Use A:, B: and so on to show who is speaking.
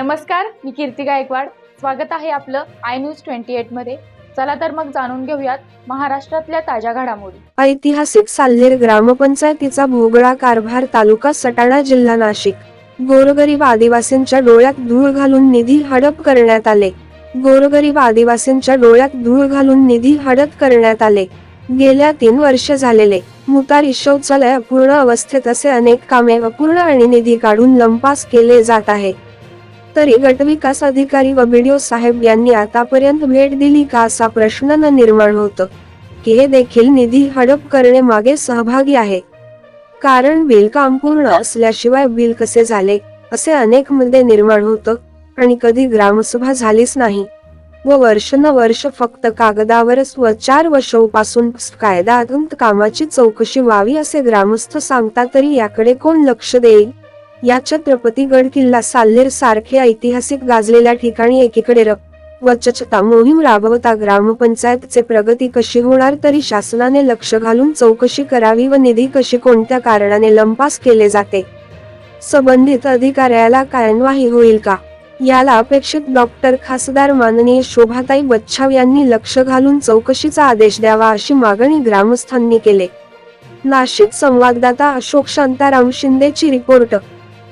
A: नमस्कार मी कीर्ती गायकवाड. स्वागत आहे आपलं आय न्यूज ट्वेंटी एटमध्ये. चला तर मग जाणून घेऊयात महाराष्ट्रातल्या ताज्या घडामोडी.
B: ऐतिहासिक साल्हेर ग्रामपंचायतीचा भोगळा कारभार तालुका सटाणा जिल्हा नाशिक. गोरगरीब आदिवासींच्या डोळ्यात धूळ घालून निधी हडप करण्यात आले. गोरगरीब आदिवासींच्या डोळ्यात धूळ घालून निधी हडप करण्यात आले. गेल्या तीन वर्ष झालेले मुतारी शौचालय अपूर्ण अवस्थेत असे अनेक कामे अपूर्ण आणि निधी काढून लंपास केले जात आहे. तरी गटविकास अधिकारी व बीडीओ साहेब यांनी आतापर्यंत भेट दिली का असा प्रश्न न निर्माण होतो की हे देखील निधी हडप करणे मागे सहभागी आहे. कारण बिल काम पूर्ण असल्याशिवाय बिल कसे झाले असे अनेक मुद्दे निर्माण होतं आणि कधी ग्रामसभा झालीच नाही. व वर्ष न वर्ष फक्त कागदावरच व चार वर्षापासून कायदा कामाची चौकशी व्हावी असे ग्रामस्थ सांगतात तरी याकडे कोण लक्ष देईल? या छत्रपतीगड किल्ला साल्हेर सारख्या ऐतिहासिक गाजलेल्या ठिकाणी एकीकडे रक्त स्वच्छता मोहीम राबवता ग्रामपंचायतचे प्रगती कशी होणार तरी शासनाने लक्ष घालून चौकशी करावी व निधी कशी कोणत्या कारणाने लंपास केले जाते? संबंधित अधिकाऱ्याला कार्यवाही होईल का? याला अपेक्षित डॉक्टर खासदार माननीय शोभाताई बच्छाव यांनी लक्ष घालून चौकशीचा आदेश द्यावा अशी मागणी ग्रामस्थांनी केले. नाशिक संवाददाता अशोक शांताराम शिंदेची रिपोर्ट.